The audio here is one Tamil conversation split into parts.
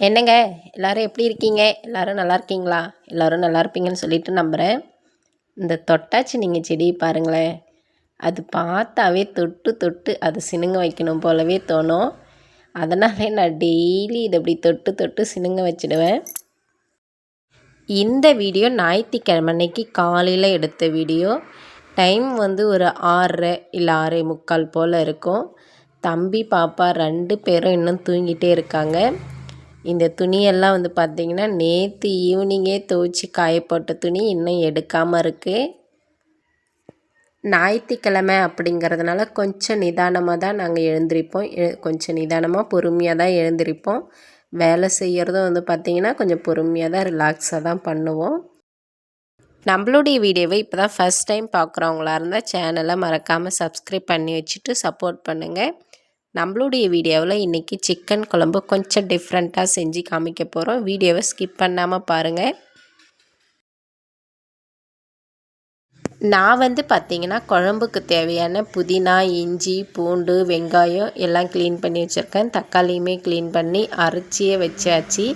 என்னங்க? எல்லோரும் எப்படி இருக்கீங்க? எல்லோரும் நல்லா இருக்கீங்களா? எல்லோரும் நல்லா இருப்பீங்கன்னு சொல்லிட்டு நம்புகிறேன் இந்த தொட்டாச்சி நீங்கள் செடியை பாருங்களேன். அது பார்த்தாவே தொட்டு தொட்டு அது சினுங்க வைக்கணும் போலவே தோணும். அதனாலே நான் டெய்லி இதை அப்படி தொட்டு தொட்டு சினுங்க வச்சிடுவேன். இந்த வீடியோ ஞாயிற்றுக்கிழமை அன்னைக்கு காலையில் எடுத்த வீடியோ. டைம் வந்து ஒரு ஆறரை இல்லை ஆறே முக்கால் போல் இருக்கும். தம்பி பாப்பா ரெண்டு பேரும் இன்னும் தூங்கிட்டே இருக்காங்க. இந்த துணியெல்லாம் வந்து பார்த்திங்கன்னா நேற்று ஈவினிங்கே துவைச்சி காயப்போட்ட துணி இன்னும் எடுக்காமல் இருக்குது ஞாயிற்றுக்கிழமை அப்படிங்கிறதுனால கொஞ்சம் நிதானமாக தான் நாங்கள் எழுந்திருப்போம். கொஞ்சம் நிதானமாக பொறுமையாக தான் எழுந்திருப்போம். வேலை செய்கிறதும் வந்து பார்த்திங்கன்னா கொஞ்சம் பொறுமையாக தான் ரிலாக்ஸாக தான் பண்ணுவோம். நம்மளுடைய வீடியோவை இப்போ தான் ஃபஸ்ட் டைம் பார்க்குறவங்களா இருந்தால் சேனலை மறக்காமல் சப்ஸ்கிரைப் பண்ணி வச்சுட்டு சப்போர்ட் பண்ணுங்கள் நம்மளுடைய வீடியோவில் இன்றைக்கி சிக்கன் குழம்பு கொஞ்சம் டிஃப்ரெண்ட்டாக செஞ்சு காமிக்க போகிறோம் வீடியோவை ஸ்கிப் பண்ணாமல் பாருங்கள் நான் வந்து பார்த்திங்கன்னா குழம்புக்கு தேவையான புதினா இஞ்சி பூண்டு வெங்காயம் எல்லாம் க்ளீன் பண்ணி வச்சுருக்கேன். தக்காளியுமே க்ளீன் பண்ணி அரைச்சியே வச்சாச்சு.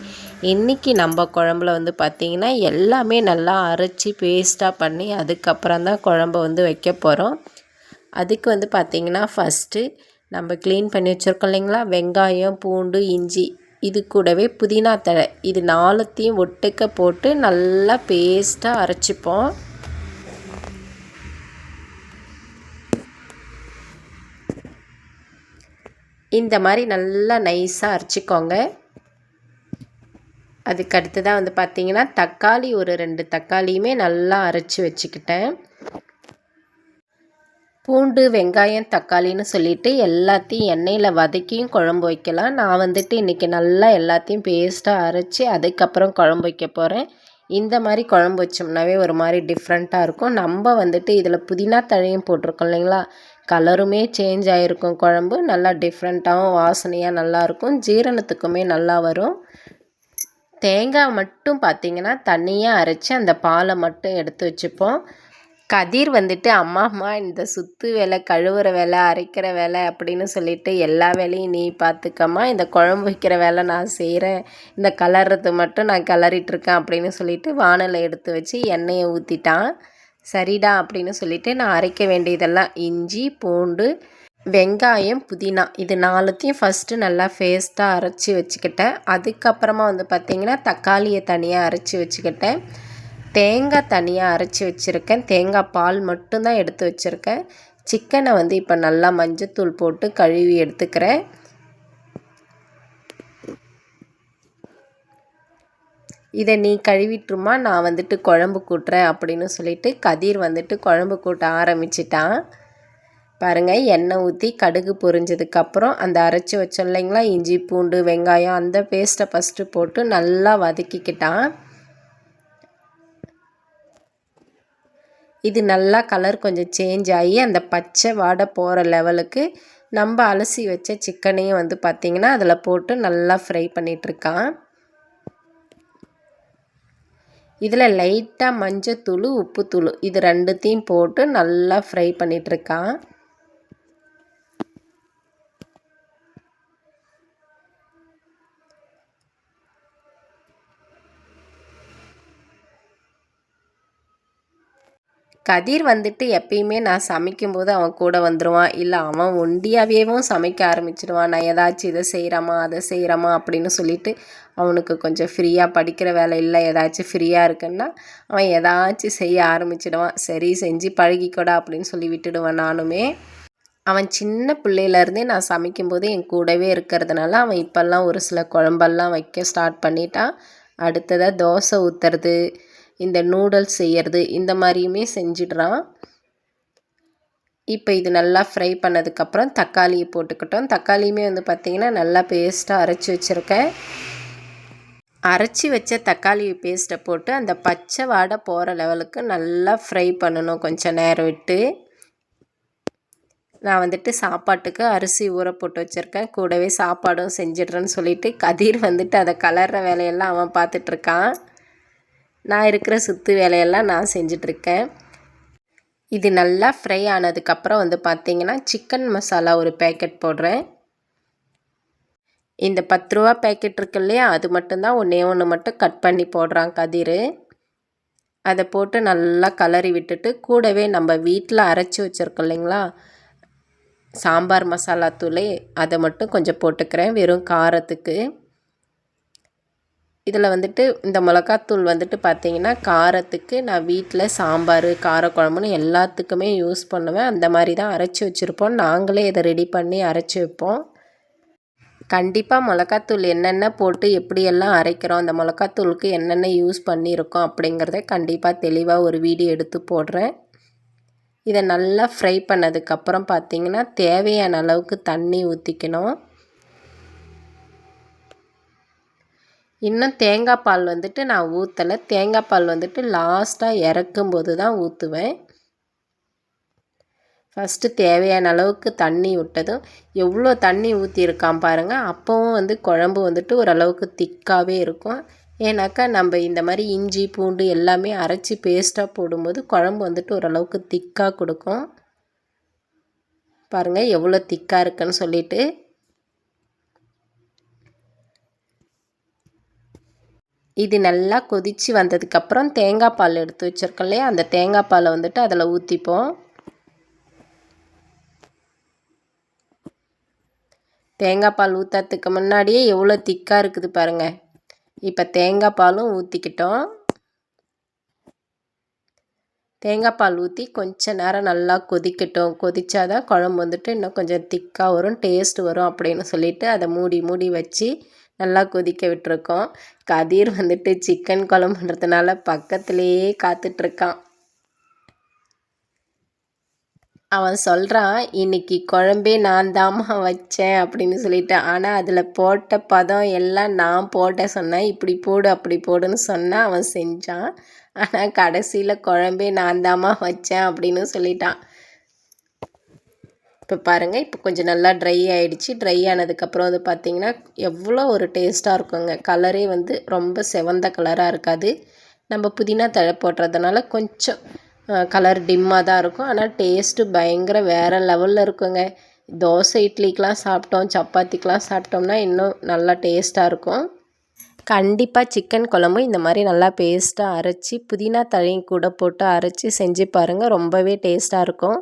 இன்றைக்கி நம்ம குழம்புல வந்து பார்த்திங்கன்னா எல்லாமே நல்லா அரைச்சி பேஸ்ட்டாக பண்ணி அதுக்கப்புறம் தான் குழம்பு வந்து வைக்க போகிறோம் அதுக்கு வந்து பார்த்திங்கன்னா ஃபஸ்ட்டு நம்ம க்ளீன் பண்ணி வச்சுருக்கோம் இல்லைங்களா? வெங்காயம் பூண்டு இஞ்சி. இது கூடவே புதினா தழை. இது நாலுத்தையும் ஒட்டுக்க போட்டு நல்லா பேஸ்ட்டாக அரைச்சிப்போம். இந்த மாதிரி நல்லா நைஸாக அரைச்சிக்கோங்க. அதுக்கு அடுத்ததாக வந்து பார்த்திங்கன்னா தக்காளி ஒரு ரெண்டு தக்காளியுமே நல்லா அரைச்சி வச்சுக்கிட்டேன். பூண்டு வெங்காயம் தக்காளின்னு சொல்லிட்டு எல்லாத்தையும் எண்ணெயில் வதக்கியும் குழம்பு வைக்கலாம். நான் வந்துட்டு இன்றைக்கி நல்லா எல்லாத்தையும் பேஸ்ட்டாக அரைச்சி அதுக்கப்புறம் குழம்பு வைக்க போகிறேன் இந்த மாதிரி குழம்பு வச்சோம்னாவே ஒரு மாதிரி டிஃப்ரெண்ட்டாக இருக்கும். நம்ம வந்துட்டு இதில் புதினா தழையும் போட்டிருக்கோம் இல்லைங்களா? கலருமே சேஞ்ச் ஆகிருக்கும் குழம்பு. நல்லா டிஃப்ரெண்ட்டாகவும் வாசனையாக நல்லாயிருக்கும் ஜீரணத்துக்குமே நல்லா வரும். தேங்காய் மட்டும் பார்த்திங்கன்னா தண்ணியாக அரைச்சி அந்த பாலை மட்டும் எடுத்து வச்சுப்போம். கதிர் வந்துட்டு அம்மா அம்மா இந்த சுத்து வேலை கழுவுற வேலை அரைக்கிற வேலை அப்படின்னு சொல்லிட்டு எல்லா வேலையும் நீ பார்த்துக்கம்மா இந்த குழம்பு வைக்கிற வேலை நான் செய்கிறேன் இந்த கலர்றது மட்டும் நான் கிளறிட்டுருக்கேன் அப்படின்னு சொல்லிட்டு வானலை எடுத்து வச்சு எண்ணெயை ஊற்றிட்டான் சரிடா அப்படின்னு சொல்லிட்டு நான் அரைக்க வேண்டியதெல்லாம் இஞ்சி பூண்டு வெங்காயம் புதினா இது நாலுத்தையும் ஃபஸ்ட்டு நல்லா ஃபேஸ்ட்டாக அரைச்சி வச்சுக்கிட்டேன். அதுக்கப்புறமா வந்து பார்த்திங்கன்னா தக்காளியை தனியாக அரைச்சி வச்சுக்கிட்டேன். தேங்காய் தனியாக அரைச்சி வச்சுருக்கேன். தேங்காய் பால் மட்டும்தான் எடுத்து வச்சுருக்கேன். சிக்கனை வந்து இப்போ நல்லா மஞ்சத்தூள் போட்டு கழுவி எடுத்துக்கிறேன். இதை நீ கழுவிட்டுருமா? நான் வந்துட்டு குழம்பு கூட்டுறேன் அப்படின்னு சொல்லிட்டு கதிர் வந்துட்டு குழம்பு கூட்ட ஆரம்பிச்சிட்டான். பாருங்கள் எண்ணெய் ஊற்றி கடுகு பொரிஞ்சதுக்கப்புறம் அந்த அரைச்சி வச்சோம் இல்லைங்களா? இஞ்சி பூண்டு வெங்காயம் அந்த பேஸ்ட்டை ஃபஸ்ட்டு போட்டு நல்லா வதக்கிக்கிட்டான். இது நல்லா கலர் கொஞ்சம் சேஞ்ச் ஆகி அந்த பச்சை வாடை போகிற லெவலுக்கு நம்ம அலசி வச்ச சிக்கனையும் வந்து பார்த்திங்கன்னா அதில் போட்டு நல்லா ஃப்ரை பண்ணிகிட்ருக்கான் இதில் லைட்டாக மஞ்சத்தூள் உப்புத்தூள் இது ரெண்டுத்தையும் போட்டு நல்லா ஃப்ரை பண்ணிகிட்ருக்கான் கதிர் வந்துட்டு எப்பயுமே நான் சமைக்கும்போது அவன் கூட வந்துடுவான் இல்லை அவன் ஒண்டியாவேவும் சமைக்க ஆரம்பிச்சிடுவான் நான் ஏதாச்சும் இதை செய்கிறமா அதை செய்கிறமா அப்படின்னு சொல்லிட்டு அவனுக்கு கொஞ்சம் ஃப்ரீயாக படிக்கிற வேலை இல்லை ஏதாச்சும் ஃப்ரீயாக இருக்குன்னா அவன் ஏதாச்சும் செய்ய ஆரம்பிச்சிடுவான். சரி செஞ்சு பழகிக்கூடா அப்படின்னு சொல்லி விட்டுடுவான் நானுமே. அவன் சின்ன பிள்ளையிலேருந்தே நான் சமைக்கும்போது என் கூடவே இருக்கிறதுனால அவன் இப்போல்லாம் ஒரு சில குழம்பெல்லாம் வைக்க ஸ்டார்ட் பண்ணிட்டான். அடுத்ததாக தோசை ஊற்றுறது இந்த நூடுல்ஸ் செய்கிறது இந்த மாதிரியுமே செஞ்சிடுறான். இப்போ இது நல்லா ஃப்ரை பண்ணதுக்கப்புறம் தக்காளியை போட்டுக்கிட்டோம். தக்காளியுமே வந்து பார்த்திங்கன்னா நல்லா பேஸ்ட்டாக அரைச்சி வச்சுருக்கேன். அரைச்சி வச்ச தக்காளி பேஸ்ட்டை போட்டு அந்த பச்சை வாடை போகிற லெவலுக்கு நல்லா ஃப்ரை பண்ணணும் கொஞ்சம் நேரம் விட்டு. நான் வந்துட்டு சாப்பாட்டுக்கு அரிசி ஊற போட்டு வச்சுருக்கேன். கூடவே சாப்பாடும் செஞ்சிடுறேன்னு சொல்லிவிட்டு கதிர் வந்துட்டு அதை கலர்ற வேலையெல்லாம் அவன் பார்த்துட்ருக்கான் நான் இருக்கிற சுத்து வேலையெல்லாம் நான் செஞ்சிட்ருக்கேன். இது நல்லா ஃப்ரை ஆனதுக்கப்புறம் வந்து பார்த்திங்கன்னா சிக்கன் மசாலா ஒரு பேக்கெட் போடுறேன். இந்த பத்து ரூபா பேக்கெட் இருக்கு இல்லையா அது மட்டும்தான் ஒன்றே ஒன்று மட்டும் கட் பண்ணி போடுறான் கதிர். அதை போட்டு நல்லா கலரி விட்டுட்டு கூடவே நம்ம வீட்டில் அரைச்சி வச்சுருக்கோம் இல்லைங்களா சாம்பார் மசாலா தூள் அதை மட்டும் கொஞ்சம் போட்டுக்கிறேன் வெறும் காரத்துக்கு. இதில் வந்துட்டு இந்த மிளகாத்தூள் வந்துட்டு பார்த்திங்கன்னா காரத்துக்கு நான் வீட்டில் சாம்பார் காரக்குழம்புன்னு எல்லாத்துக்குமே யூஸ் பண்ணுவேன். அந்த மாதிரி தான் அரைச்சி வச்சுருப்போம். நாங்களே இதை ரெடி பண்ணி அரைச்சி வைப்போம். கண்டிப்பாக மிளகாத்தூள் என்னென்ன போட்டு எப்படியெல்லாம் அரைக்கிறோம் அந்த மிளகாத்தூளுக்கு என்னென்ன யூஸ் பண்ணியிருக்கோம் அப்படிங்கிறத கண்டிப்பாக தெளிவாக ஒரு வீடியோ எடுத்து போடுறேன். இதை நல்லா ஃப்ரை பண்ணதுக்கப்புறம் பார்த்திங்கன்னா தேவையான அளவுக்கு தண்ணி ஊற்றிக்கணும் இன்னும் தேங்காய் பால் வந்துட்டு நான் ஊற்றலை தேங்காய் பால் வந்துட்டு லாஸ்ட்டாக இறக்கும்போது தான் ஊற்றுவேன் ஃபஸ்ட்டு தேவையான அளவுக்கு தண்ணி விட்டதும் எவ்வளோ தண்ணி ஊற்றிருக்கான் பாருங்கள் அப்போவும் வந்து குழம்பு வந்துட்டு ஓரளவுக்கு திக்காகவே இருக்கும். ஏன்னாக்கா நம்ம இந்த மாதிரி இஞ்சி பூண்டு எல்லாமே அரைச்சி பேஸ்ட்டாக போடும்போது குழம்பு வந்துட்டு ஓரளவுக்கு திக்காக கொடுக்கும். பாருங்கள் எவ்வளோ திக்காக இருக்குன்னு சொல்லிவிட்டு இது நல்லா கொதித்து வந்ததுக்கப்புறம் தேங்காய் பால் எடுத்து வச்சுருக்கோம் இல்லையா? அந்த தேங்காய் பாலை வந்துட்டு அதில் ஊற்றிப்போம் தேங்காய் பால் ஊற்றுறதுக்கு முன்னாடியே எவ்வளோ திக்காக இருக்குது பாருங்கள் இப்போ தேங்காய் பாலும் ஊற்றிக்கிட்டோம் தேங்காய் பால் ஊற்றி கொஞ்ச நேரம் நல்லா கொதிக்கட்டும். கொதிச்சாதான் குழம்பு வந்துட்டு இன்னும் கொஞ்சம் திக்காக வரும் டேஸ்ட் வரும் அப்படின்னு சொல்லிட்டு அதை மூடி மூடி வச்சு நல்லா கொதிக்க விட்டுருக்கோம். கதிர் வந்துட்டு சிக்கன் குழம்புன்றதுனால பக்கத்துலேயே காத்துட்ருக்கான். அவன் சொல்கிறான் இன்னைக்கு குழம்பே நான் தாம்மா வச்சேன் அப்படின்னு சொல்லிட்டு. ஆனால் அதில் போட்ட பதம் எல்லாம் நான் போட்ட சொன்னேன். இப்படி போடு அப்படி போடுன்னு சொன்னால் அவன் செஞ்சான். ஆனால் கடைசியில் குழம்பே நான் தாம்மா வச்சேன் அப்படின்னு சொல்லிட்டான். இப்போ பாருங்கள் இப்போ கொஞ்சம் நல்லா ட்ரை ஆகிடுச்சு ட்ரை ஆனதுக்கப்புறம் வந்து பார்த்திங்கன்னா எவ்வளோ ஒரு டேஸ்ட்டாக இருக்குங்க. கலரே வந்து ரொம்ப செவந்த கலராக இருக்காது. நம்ம புதினா தழை போடுறதுனால கொஞ்சம் கலர் டிம்மாக தான் இருக்கும். ஆனால் டேஸ்ட்டு பயங்கர வேறு லெவலில் இருக்குங்க. தோசை இட்லிக்கெலாம் சாப்பிட்டோம் சப்பாத்திக்கெலாம் சாப்பிட்டோம்னா இன்னும் நல்லா டேஸ்ட்டாக இருக்கும். கண்டிப்பாக சிக்கன் குழம்பு இந்த மாதிரி நல்லா பேஸ்ட்டாக அரைச்சி புதினா தழையும் கூட போட்டு அரைச்சி செஞ்சு பாருங்கள் ரொம்பவே டேஸ்ட்டாக இருக்கும்.